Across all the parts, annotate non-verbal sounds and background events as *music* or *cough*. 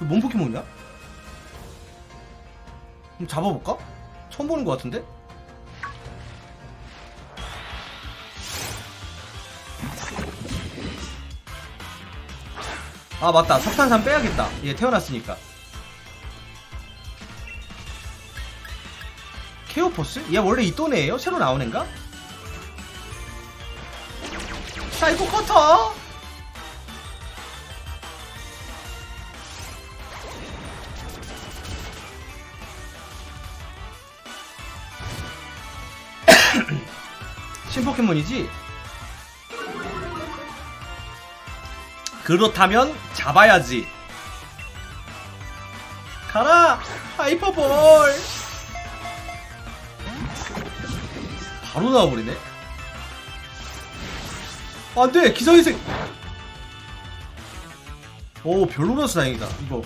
그뭔 포켓몬이야? 그럼 잡아볼까? 처음 보는 것 같은데? 아 맞다 석탄산 빼야겠다 얘 태어났으니까 케오포스? 얘 원래 이 또네예요? 새로 애인가? 사이코 커터! 포켓몬이지? 그렇다면 잡아야지. 가라! 하이퍼볼! 바로 나와버리네. 안 돼! 기사회생 오 별로라서 다행이다. 이거.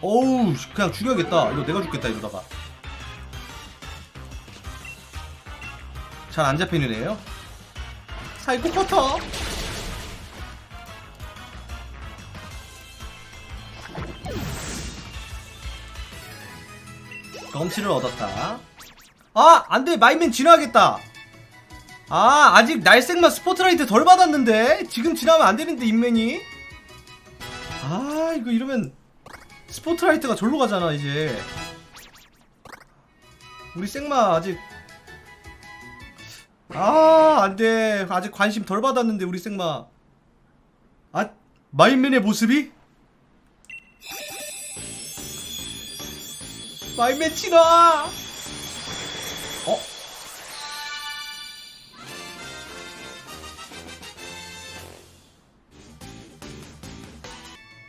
어우 그냥 죽여야겠다. 이거 내가 죽겠다 이러다가 잘 안 잡히는 애예요? 사이코 커터. 경치를 얻었다. 아 안돼. 마이맨 진화하겠다. 아 아직 날색만 스포트라이트 덜 받았는데? 지금 지나면 안 되는데 인맨이? 아 이거 이러면 스포트라이트가 절로 가잖아 이제. 우리 생마 아직 아 안 돼 아직 관심 덜 받았는데 우리 생마 아 마인맨의 모습이 마인맨 진화 어?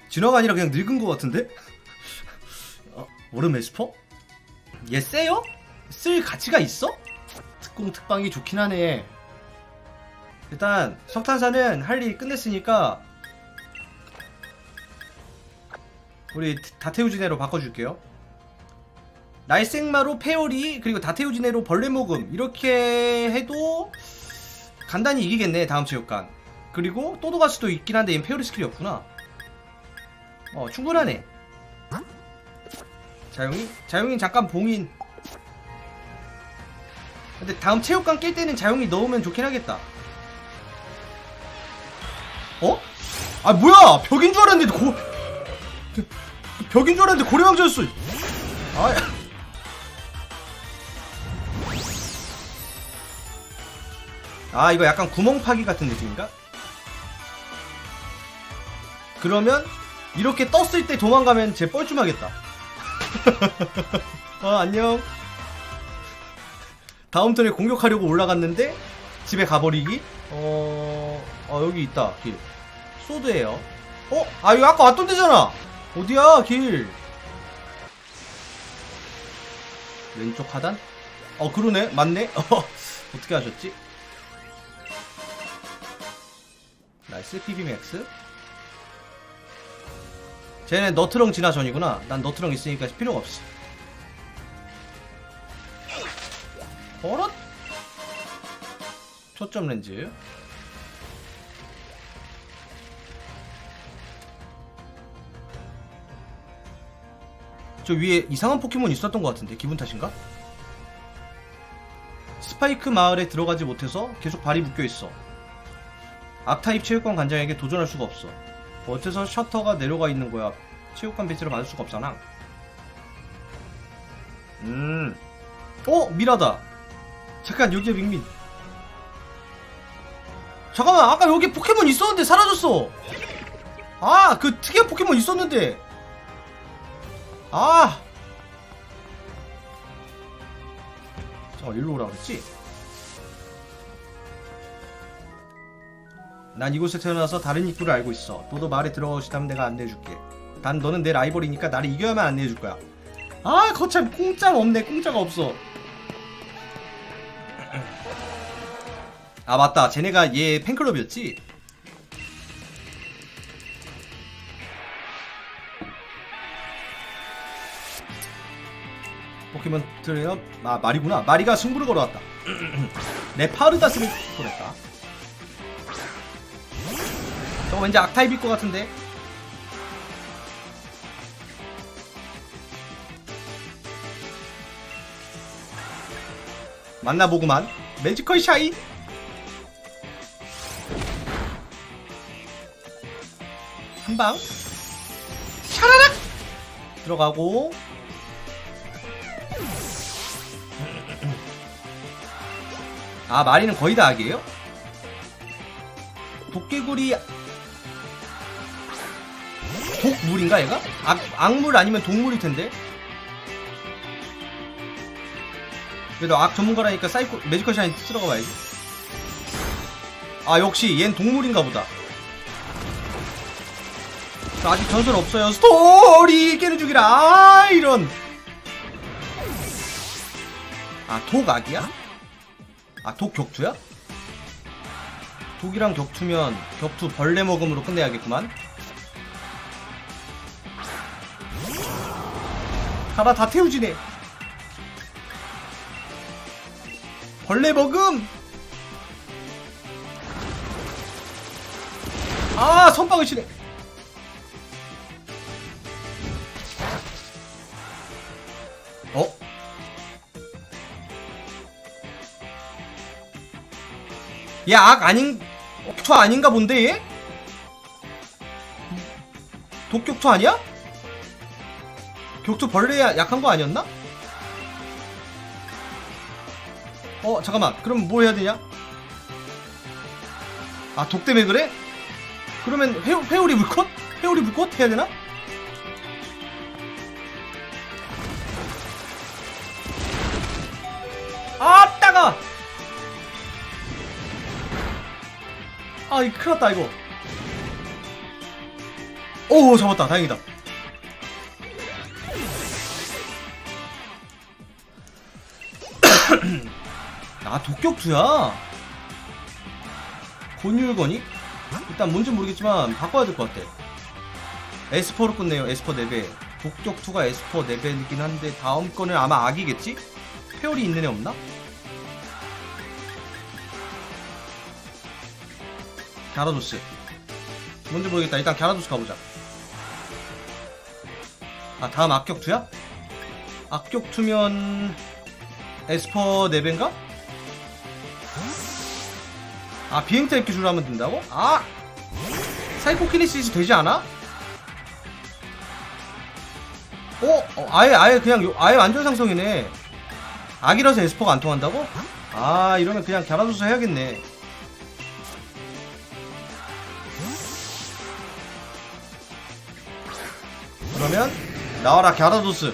진화가 아니라 그냥 늙은 것 같은데? *laughs* 어, 얼음 에스퍼? 얘 세요? 쓸 가치가 있어? 특공 특방이 좋긴 하네. 일단 석탄사는 할 일 끝냈으니까 우리 다테우지네로 바꿔줄게요. 날생마로 페오리 그리고 다테우지네로 벌레 모금 이렇게 해도 간단히 이기겠네 다음 체육관. 그리고 또도가스도 있긴 한데 얘 페오리 스킬이 없구나. 어 충분하네. 자용이 자용이 잠깐 봉인. 근데 다음 체육관 깰 때는 자용이 넣으면 좋긴 하겠다. 어? 아 뭐야 벽인 줄 알았는데 고 벽인 줄 알았는데 고래왕자였어. 아. 아 이거 약간 구멍 파기 같은 느낌인가? 그러면 이렇게 떴을 때 도망가면 쟤 뻘쭘하겠다. *laughs* 어 안녕. 다음 턴에 공격하려고 올라갔는데 집에 가버리기? 어, 어 여기 있다 길. 소드예요. 어? 아 이거 아까 왔던 데잖아. 어디야 길? 왼쪽 하단? 어 그러네 맞네. *laughs* 어 어떻게 하셨지? 나이스 PBMX. 쟤네 너트렁 진화 전이구나. 난 너트렁 있으니까 필요가 없어. 버릇? 초점 렌즈. 저 위에 이상한 포켓몬 있었던 것 같은데 기분 탓인가? 스파이크 마을에 들어가지 못해서 계속 발이 묶여 있어. 앞타입 체육관 관장에게 도전할 수가 없어. 어째서 셔터가 내려가 있는 거야? 체육관 배치를 받을 수가 없잖아. 음. 어? 미라다. 잠깐 여기야 밍민. 잠깐만 아까 여기 포켓몬 있었는데 사라졌어. 아 그 특이한 포켓몬 있었는데. 아. 잠깐 일로 오라 그랬지? 난 이곳에 태어나서 다른 입구를 알고 있어. 너도 말에 들어가고 싶다면 내가 안내해줄게. 단 너는 내 라이벌이니까 나를 이겨야만 안내해줄 거야. 아 거참 공짜가 없네. 공짜가 없어. 아 맞다. 쟤네가 얘 팬클럽이었지? 포켓몬 트레이너 아 마리구나. 마리가 승부를 걸어왔다. *clears throat* 내 파르다스를 보냈다. 저거 왠지 악타입일 것 같은데 만나보구만 매지컬 샤이 한방. 샤라락! 들어가고. 아 마리는 거의 다 악이에요? 도깨구리. 독물인가 얘가? 악, 악물 아니면 동물일 텐데. 그래도 악 전문가라니까 사이코 매지컬 샤인 쓸어가 봐야지. 아 역시 얜 동물인가 보다 저 아직 전설 없어요. 스토리 깨는 중이라. 아 이런. 아 독악이야? 아 독 격투야? 독이랑 격투면 격투 벌레 먹음으로 끝내야겠구만. 가라 다 태우지네. 벌레 먹음! 아 선빵을 치네 얘 악 아닌 격투 아닌가 본데 얘? 독격투 아니야? 격투 벌레 약한 거 아니었나? 어 잠깐만 그럼 뭐 해야 되냐? 아 독 때문에 그래? 그러면 회, 회오리 물꽃? 회오리 물꽃 해야 되나? 아 이거 큰일 났다 이거 오 잡았다 다행이다 *coughs* 아 독격투야 곤율건이? 일단 뭔지 모르겠지만 바꿔야 될 것 같아 에스퍼로 끝내요 에스퍼 4배 독격투가 에스퍼 4배이긴 한데 다음 거는 아마 악이겠지? 페어리 있는 애 없나? 갸라도스 뭔지 모르겠다 일단 갸라도스 가보자 아 다음 악격투야? 악격투면 에스퍼 4배인가? 아 비행타 기술로 하면 된다고? 아 사이코키네시스 되지 않아? 어? 어, 아예 아예 그냥 요- 아예 완전 상성이네 악이라서 에스퍼가 안 통한다고? 아 이러면 그냥 갸라도스 해야겠네 나와라 갸라도스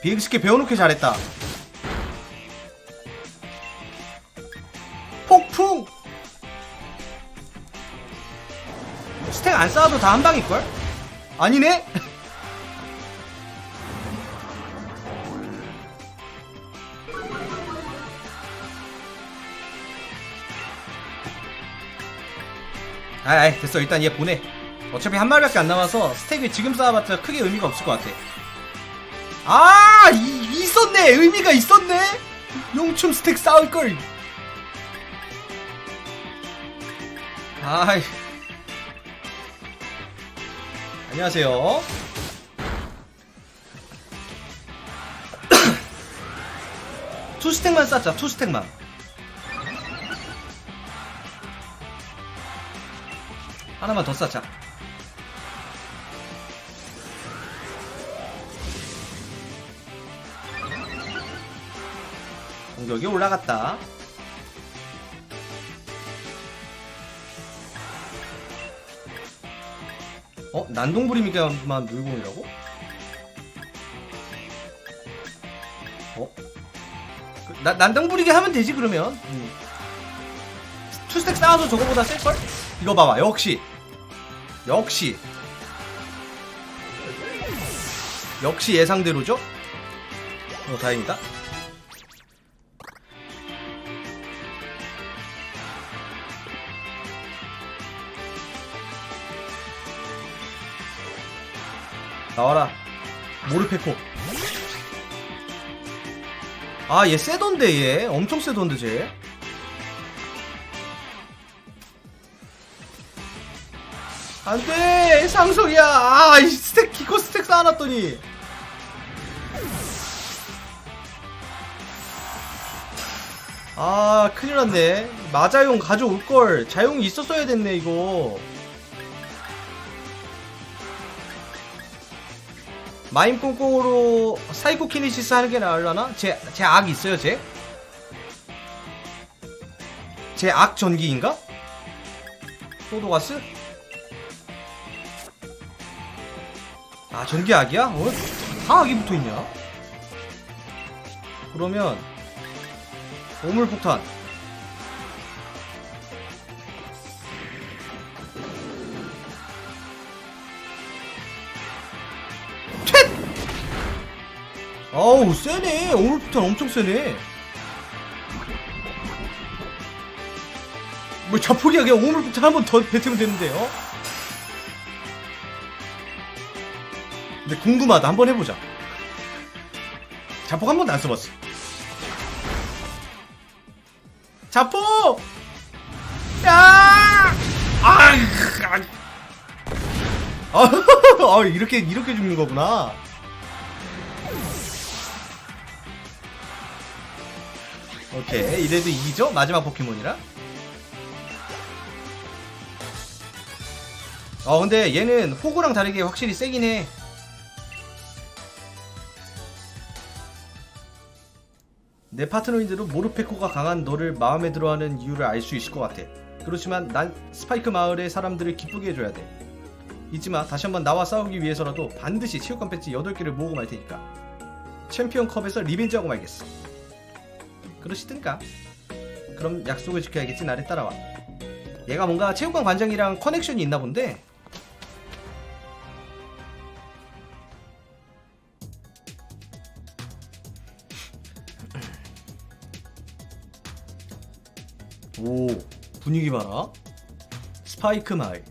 비엑스케 배워놓기 잘했다 폭풍 스택 안 쌓아도 다 한 방일걸? 아니네? *laughs* 아이 됐어. 일단 얘 보내. 어차피 한 마리밖에 안 남아서 스택을 지금 쌓아봤자 크게 의미가 없을 것 같아. 아 이, 있었네. 의미가 있었네. 용춤 스택 쌓을걸. 아이. 안녕하세요. *coughs* 투 스택만 쌓자. 투 스택만 하나만 더 쌓자 공격이 올라갔다 어? 난동부리미가만 물공이라고? 어? 그, 나, 난동부리게 하면 되지 그러면 음. 투스택 쌓아서 저거보다 셀걸? 이거 봐봐 역시 역시. 역시 예상대로죠? 어 다행이다. 나와라. 모르페코. 아 얘 세던데 얘. 엄청 세던데 쟤 안돼 상성이야 아이 스택 기코 스택 쌓아놨더니 아 큰일났네 마자용 가져올걸 자용이 있었어야 됐네 이거 마임 꽁꽁으로 사이코 키네시스 하는 게 나을라나? 제, 제 악 있어요 제? 제 악 전기인가? 소도가스? 아 전기 악이야? 어? 다 악이 붙어있냐? 그러면 오물폭탄 텟! 어우 세네 오물폭탄 엄청 세네 뭐 자폭이야 그냥 오물폭탄 한 번 더 뱉으면 되는데 어? 근데 궁금하다 한번 해보자 자폭 한 번도 안 써봤어 자폭! 야! 아! 아, *laughs* 아, 이렇게 이렇게 죽는 거구나. 오케이 이래도 이기죠 마지막 포켓몬이라. 어 근데 얘는 호구랑 다르게 확실히 세긴 해. 내 파트너인데도 모르페코가 강한 너를 마음에 들어하는 이유를 알 수 있을 것 같아. 그렇지만 난 스파이크 마을의 사람들을 기쁘게 해줘야 돼. 잊지마 다시 한번 나와 싸우기 위해서라도 반드시 체육관 배지 8개를 모으고 말 테니까. 챔피언컵에서 리벤지하고 말겠어. 그러시든가. 그럼 약속을 지켜야겠지 나를 따라와. 얘가 뭔가 체육관 관장이랑 커넥션이 있나 본데. 오 분위기 봐라. 스파이크 마을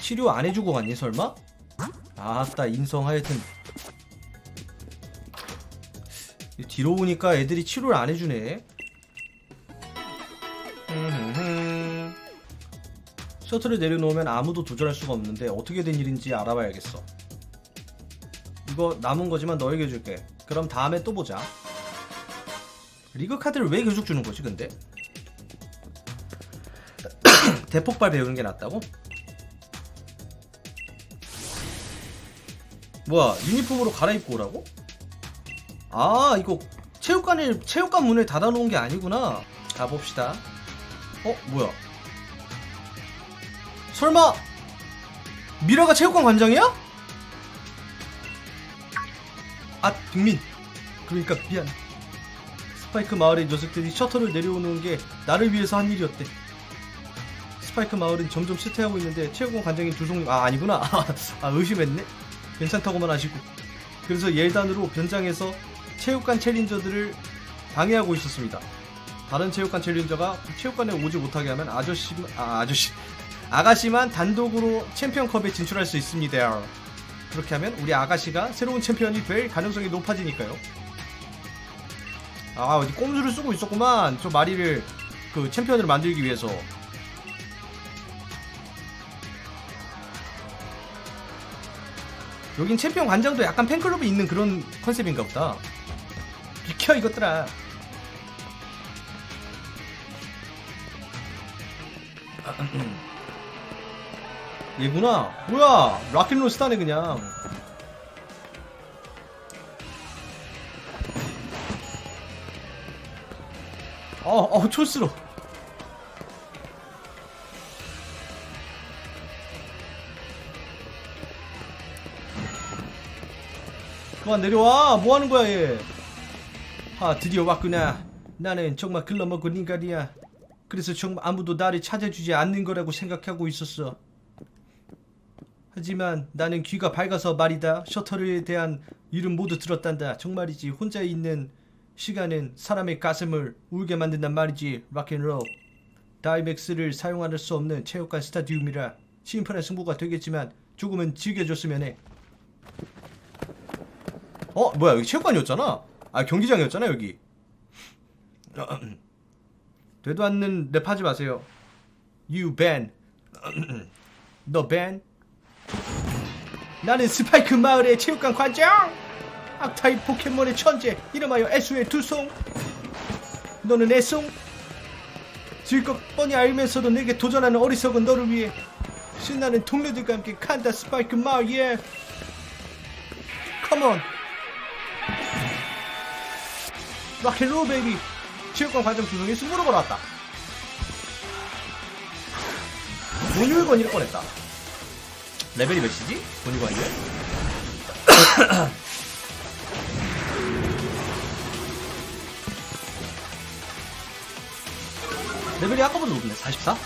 치료 안 해주고 갔니 설마? 아따 인성 하여튼. 뒤로 오니까 애들이 치료를 안 해주네. 셔틀을 내려놓으면 아무도 도전할 수가 없는데 어떻게 된 일인지 알아봐야겠어. 이거 남은 거지만 너에게 줄게. 그럼 다음에 또 보자 리그 카드를 왜 계속 주는 거지 근데? *coughs* 대폭발 배우는 게 낫다고? 뭐야 유니폼으로 갈아입고 오라고? 아 이거 체육관을 체육관 문을 닫아놓은 게 아니구나 가봅시다 어 뭐야 설마 미라가 체육관 관장이야? 아 빅민 그러니까 미안 스파이크 마을의 녀석들이 셔터를 내려오는 게 나를 위해서 한 일이었대. 스파이크 마을은 점점 쇠퇴하고 있는데 체육관 관장인 두송 아 아니구나 *laughs* 아 의심했네 괜찮다고만 하시고 그래서 옐단으로 변장해서 체육관 챌린저들을 방해하고 있었습니다. 다른 체육관 챌린저가 체육관에 오지 못하게 하면 아저씨 아 아저씨 아가씨만 단독으로 챔피언컵에 진출할 수 있습니다. 그렇게 하면 우리 아가씨가 새로운 챔피언이 될 가능성이 높아지니까요. 아 어디 꼼수를 쓰고 있었구만. 저 마리를 그 챔피언으로 만들기 위해서. 여긴 챔피언 관장도 약간 팬클럽이 있는 그런 컨셉인가 보다. 비켜 이것들아. *clears throat* 얘구나. 뭐야 락앤롤 스타네 그냥 어, 어, 촌스러. 그만 내려와. 뭐 하는 거야, 얘? 아, 드디어 왔구나. 나는 정말 글러먹은 인간이야. 그래서 정말 아무도 나를 찾아주지 않는 거라고 생각하고 있었어. 하지만 나는 귀가 밝아서 말이다. 셔터에 대한 이름 모두 들었단다. 정말이지. 혼자 있는 시간은 사람의 가슴을 울게 만든단 말이지 락앤롤 다이맥스를 사용할 수 없는 체육관 스타디움이라 심판의 승부가 되겠지만 조금은 즐겨줬으면 해 어? 뭐야 여기 체육관이었잖아 아 경기장이었잖아 여기 *clears throat* 되도 않는 랩 하지 마세요. You ban. *clears throat* 너 ban. 나는 스파이크 마을의 체육관 관장. 악타입 포켓몬의 천재. 이름하여 애수의 두송. 너는 애송. 질것 뻔히 알면서도 내게 도전하는 어리석은 너를 위해 신나는 동료들과 함께 칸다 스파이크 마을 예. 컴온. 락앤롤 베이비. 체육관 관장 두송이 승부를 걸어왔다. 이럴 뻔했다. 레벨이 몇이지? 본율권이요? *coughs* 레벨이 아까보다 높네. 44?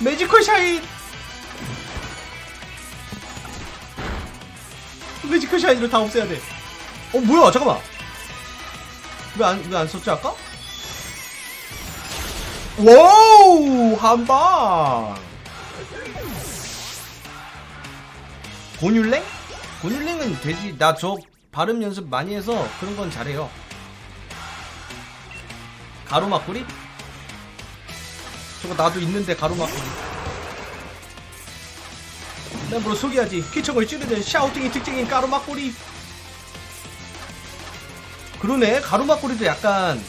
매지컬 샤인! 매지컬 샤인으로 다 없애야 돼. 어, 뭐야? 잠깐만. 왜 안, 왜안 썼지, 아까? 와우! 한 방! 곤율랭? 곤율랭은 되지. 나 저 발음 연습 많이 해서 그런 건 잘해요. 가루막구리? 저거 나도 있는데 가루막구리. 난 바로 소개하지. 귀청을 찌르는 샤우팅이 특징인 가루막구리. 그러네. 가루막구리도 약간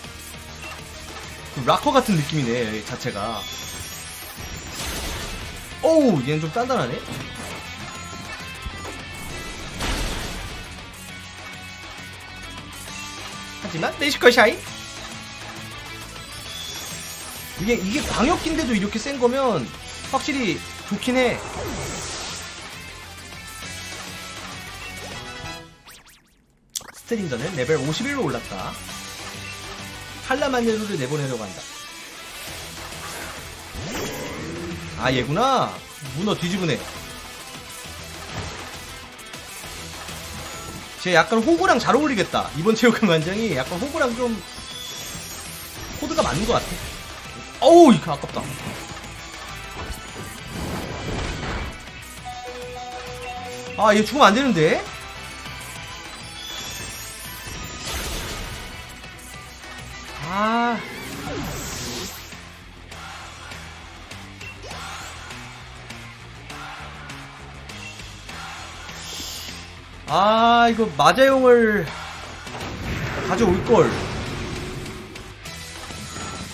그 락커 같은 느낌이네 자체가 오우 얘는 좀 단단하네 하지만 매시컬 샤인 이게 이게 광역기인데도 이렇게 센 거면 확실히 좋긴 해 스트링전은 레벨 51로 올랐다 칼라마네루를 내보내려고 한다. 아 얘구나. 문어 뒤집으네. 쟤 약간 호구랑 잘 어울리겠다. 이번 체육관 관장이 약간 호구랑 좀 코드가 맞는 것 같아. 어우 이거 아깝다. 아 얘 죽으면 안 되는데. 아. 아, 이거 마자용을 가져올 걸.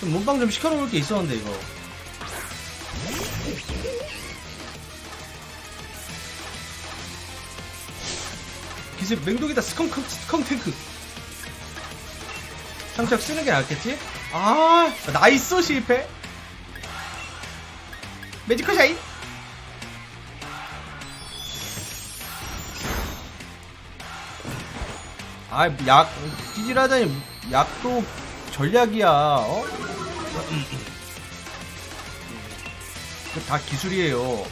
좀 몸빵 좀 시켜놓을 게 있었는데 이거. 기습 맹독이다 스컹크 스컹탱크. 장착 쓰는 게 낫겠지? 아, 나이스 실패. 매지컬 샤인. 아, 약 찌질하다니 약도 전략이야. 어? 그다 기술이에요.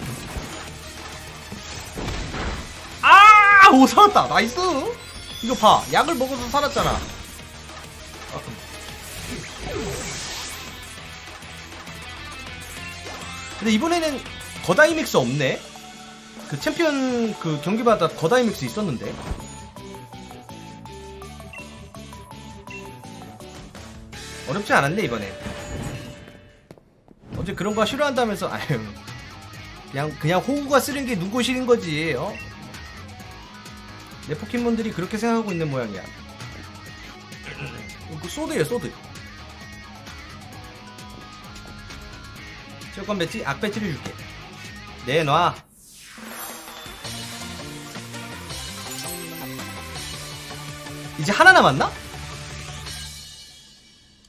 아, 오 살았다. 나이스. 이거 봐, 약을 먹어서 살았잖아. 근데 이번에는 거다이믹스 없네. 그 챔피언 그 경기마다 거다이믹스 있었는데. 어렵지 않았네 이번에. 어제 그런 거 싫어한다면서 아유 그냥 그냥 호구가 쓰는 게 눈고실인 거지. 어? 내 포켓몬들이 그렇게 생각하고 있는 모양이야. 그 소드예요 소드. 체육관 배지 악 배지를 줄게. 내놔. 이제 하나 남았나?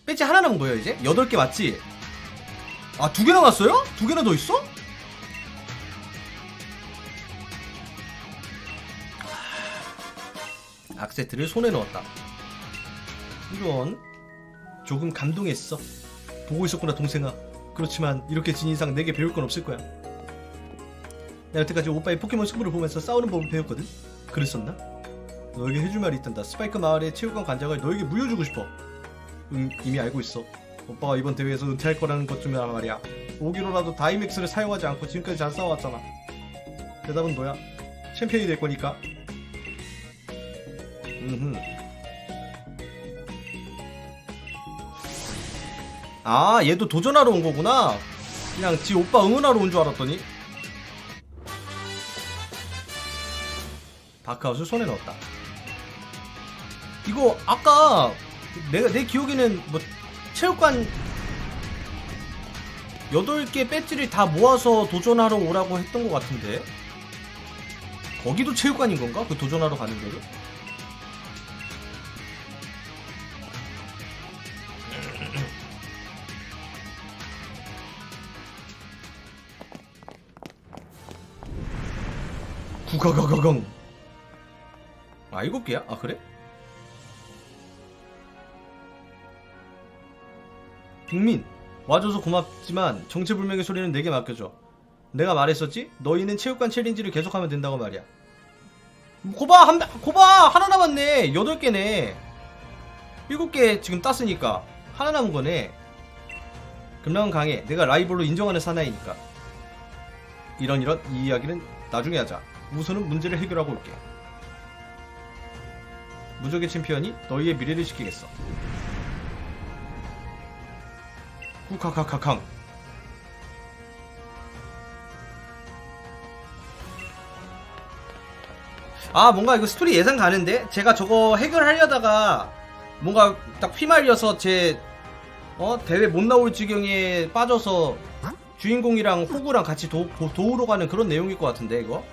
배지 하나 남은 거예요 이제? 8개 맞지? 아 두개 남았어요? 두 개나 더 있어? 악세트를 손에 넣었다. 이런 조금 감동했어. 보고 있었구나 동생아. 그렇지만 이렇게 진 이상 내게 배울 건 없을 거야. 나 여태까지 오빠의 포켓몬 승부를 보면서 싸우는 법을 배웠거든. 그랬었나? 너에게 해줄 말이 있단다. 스파이크 마을의 체육관 관장을 너에게 물려주고 싶어. 응 이미 알고 있어 오빠가 이번 대회에서 은퇴할 거라는 것좀 알아 말이야. 오기로라도 다이맥스를 사용하지 않고 지금까지 잘 싸워왔잖아. 대답은 너야? 챔피언이 될 거니까. 음흠. 아 얘도 도전하러 온 거구나. 그냥 지 오빠 응원하러 온 줄 알았더니. 바크아웃을 손에 넣었다. 이거 아까 내가 내 기억에는 뭐 체육관 8개 배지를 다 모아서 도전하러 오라고 했던 것 같은데 거기도 체육관인 건가? 그 도전하러 가는 데도? *clears throat* 구가가가강 아 일곱 개야? 아 그래? 빅민 와줘서 고맙지만 정체불명의 소리는 내게 맡겨줘. 내가 말했었지? 너희는 체육관 챌린지를 계속하면 된다고 말이야. 고봐 한 고봐 하나 남았네. 여덟 개네. 일곱 개 지금 땄으니까 하나 남은 거네. 금랑은 강해. 내가 라이벌로 인정하는 사나이니까. 이런 이런 이 이야기는 나중에 하자. 우선은 문제를 해결하고 올게. 무적의 챔피언이 너희의 미래를 지키겠어 후카카카캉. 아 뭔가 이거 스토리 예상 가는데? 제가 저거 해결하려다가 뭔가 딱 휘말려서 제 어? 대회 못 나올 지경에 빠져서 주인공이랑 호구랑 같이 도, 도, 도우러 가는 그런 내용일 것 같은데 이거